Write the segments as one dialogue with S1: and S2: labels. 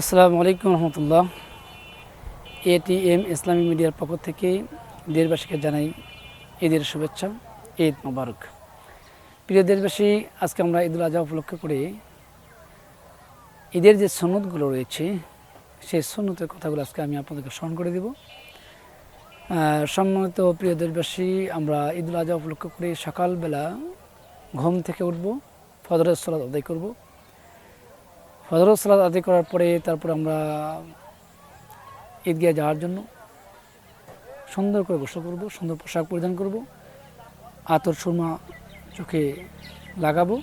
S1: আসসালামু আলাইকুম রহমতুল্লাহ। এটিএম ইসলামী মিডিয়ার পক্ষ থেকে দেশবাসীকে জানাই ঈদের শুভেচ্ছা, ঈদ মোবারক। প্রিয় দেশবাসী, আজকে আমরা ঈদুল আজহা উপলক্ষ করে ঈদের যে সনদগুলো রয়েছে, সেই সন্ন্যতের কথাগুলো আজকে আমি আপনাদেরকে স্মরণ করে দেব। সম্মানিত প্রিয় দেশবাসী, আমরা ঈদুল আজহা উপলক্ষ করে সকালবেলা ঘুম থেকে উঠব ফদরের সলাদ আদায় করব। ফজরত সালাদ আদায় করার পরে তারপর আমরা ঈদগাহে যাওয়ার জন্য সুন্দর করে গোসল করব, সুন্দর পোশাক পরিধান করব, আতর সুরমা চোখে লাগাবো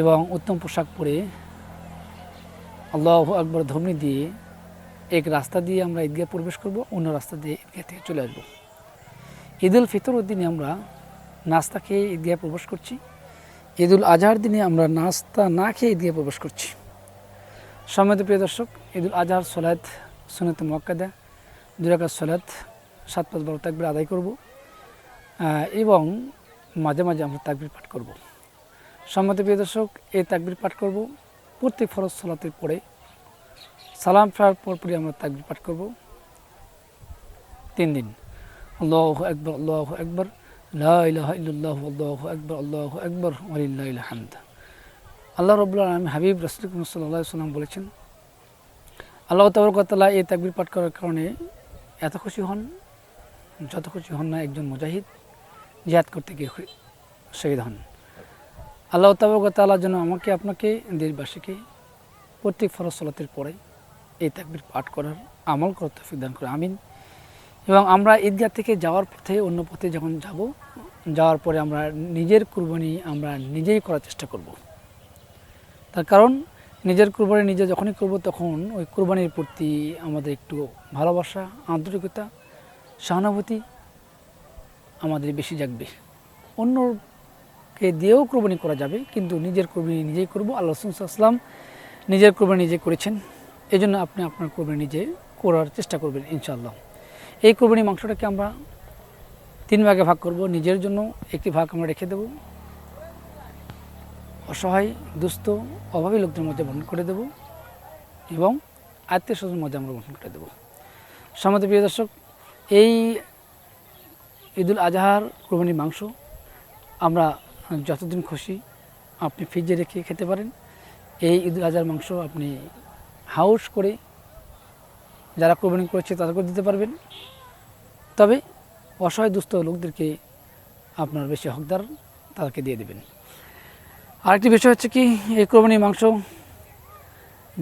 S1: এবং উত্তম পোশাক পরে আল্লাহ আকবর ধ্বনি দিয়ে এক রাস্তা দিয়ে আমরা ঈদগাহে প্রবেশ করব, অন্য রাস্তা দিয়ে ঈদগাহ থেকে চলে আসব। ঈদুল ফিতরের দিনে আমরা নাস্তা খেয়ে ঈদগাহে প্রবেশ করছি। ঈদুল আজহার দিনে আমরা নাস্তা না খেয়ে ঈদগাহে প্রবেশ করছি। সম্মানিত প্রিয় দর্শক, ঈদুল আজহার সলাদ সুনত মক্কাদা দুরাকাত সলাদ সাত পাঁচ বারো তাকবির আদায় করব এবং মাঝে মাঝে আমরা তাকবির পাঠ করব। সম্মত প্রিয় দর্শক, এই তাকবির পাঠ করব প্রত্যেক ফরজ সলাতের পরে। সালাম ফেরার পরপরই আমরা তাকবির পাঠ করব। তিন দিন। আল্লাহ একবার আল্লাহ একবার লা ইলাহা ইল্লাল্লাহু, আল্লাহু আকবার আল্লাহু আকবার, ওয়ালিল্লাহিল হামদ। আল্লাহ রবুল্লাহ আলম হাবিব রসুল সাল্লাহ সাল্লাম বলেছেন, আল্লাহ তাবরকতাল্লাহ এই তাকবির পাঠ করার কারণে এত খুশি হন, যত খুশি হন না একজন মুজাহিদ জিহাদ করতে গিয়ে শহীদ হন। আল্লাহ তাবরকতাল্লাহ যেন আমাকে, আপনাকে, দেশবাসীকে প্রত্যেক ফরজ পরে এই তাকবির পাঠ করার আমল করার তৌফিক দান করে, আমিন। এবং আমরা ঈদগাহ থেকে যাওয়ার পথে, অন্য পথে যখন যাব, যাওয়ার পরে আমরা নিজের কুরবানি আমরা নিজেই করার চেষ্টা করব। তার কারণ নিজের কুরবানি নিজে যখনই করব তখন ওই কুরবানির প্রতি আমাদের একটু ভালোবাসা, আন্তরিকতা, সহানুভূতি আমাদের বেশি জাগবে। অন্যকে দিয়েও কোরবানি করা যাবে, কিন্তু নিজের কোরবানি নিজেই করব। আল্লাহ রসুলাম নিজের কোরবানি নিজে করেছেন। এই জন্য আপনি আপনার কোরবানি নিজে করার চেষ্টা করবেন, ইনশাআল্লাহ। এই কোরবানি মাংসটাকে আমরা তিন ভাগে ভাগ করব। নিজের জন্য একটি ভাগ আমরা রেখে দেবো। অসহায়, দুস্থ, অভাবী লোকদের মধ্যে বহন করে দেব এবং আত্মীয় স্বজন মধ্যে আমরা বহন করে দেব। সমাজ প্রিয় দর্শক, এই ঈদুল আজহার কোরবানির মাংস আমরা যতদিন খুশি আপনি ফ্রিজে রেখে খেতে পারেন। এই ঈদুল আজহার মাংস আপনি হাউস করে যারা কোরবানি করেছে তাদেরকেও দিতে পারবেন। তবে অসহায়, দুস্থ লোকদেরকে আপনার বেশি হকদার তাদেরকে দিয়ে দেবেন। আরেকটি বিষয় হচ্ছে কি, এই কোরবানির মাংস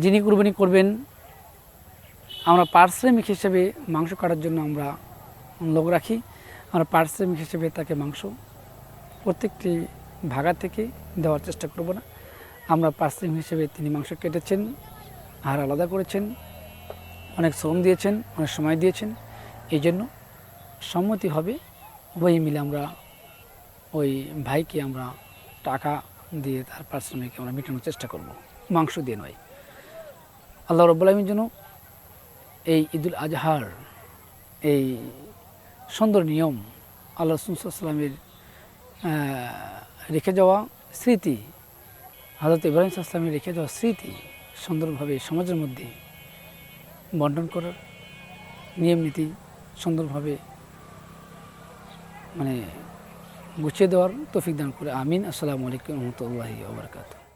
S1: যিনি কোরবানি করবেন, আমরা পারিশ্রমিক হিসেবে মাংস কাটার জন্য আমরা লোক রাখি। আমরা পারিশ্রমিক হিসেবে তাকে মাংস প্রত্যেকটি ভাগা থেকে দেওয়ার চেষ্টা করব না। আমরা পারিশ্রমিক হিসেবে তিনি মাংস কেটেছেন আর আলাদা করেছেন, অনেক শ্রম দিয়েছেন, অনেক সময় দিয়েছেন। এই জন্য সম্মতি হবে উভয় মিলে আমরা ওই ভাইকে আমরা টাকা দিয়ে তার পারিশ্রমিক আমরা মেটানোর চেষ্টা করব। মাংস দিয়ে নয়। আল্লাহ রব্বুল আলমীর জন্য এই ঈদুল আজহার, এই সুন্দর নিয়ম আল্লাহ রসুলামের রেখে যাওয়া স্মৃতি হজরত ইব্রাহিম আসলামের রেখে যাওয়া স্মৃতি সুন্দরভাবে সমাজের মধ্যে বন্টন করার নিয়ম নীতি সুন্দরভাবে মানে গুছিয়ে দেওয়ার তৌফিক দান করে। আমিন। আসসালামু আলাইকুম রহমতুল্লাহি ওবরাকাতু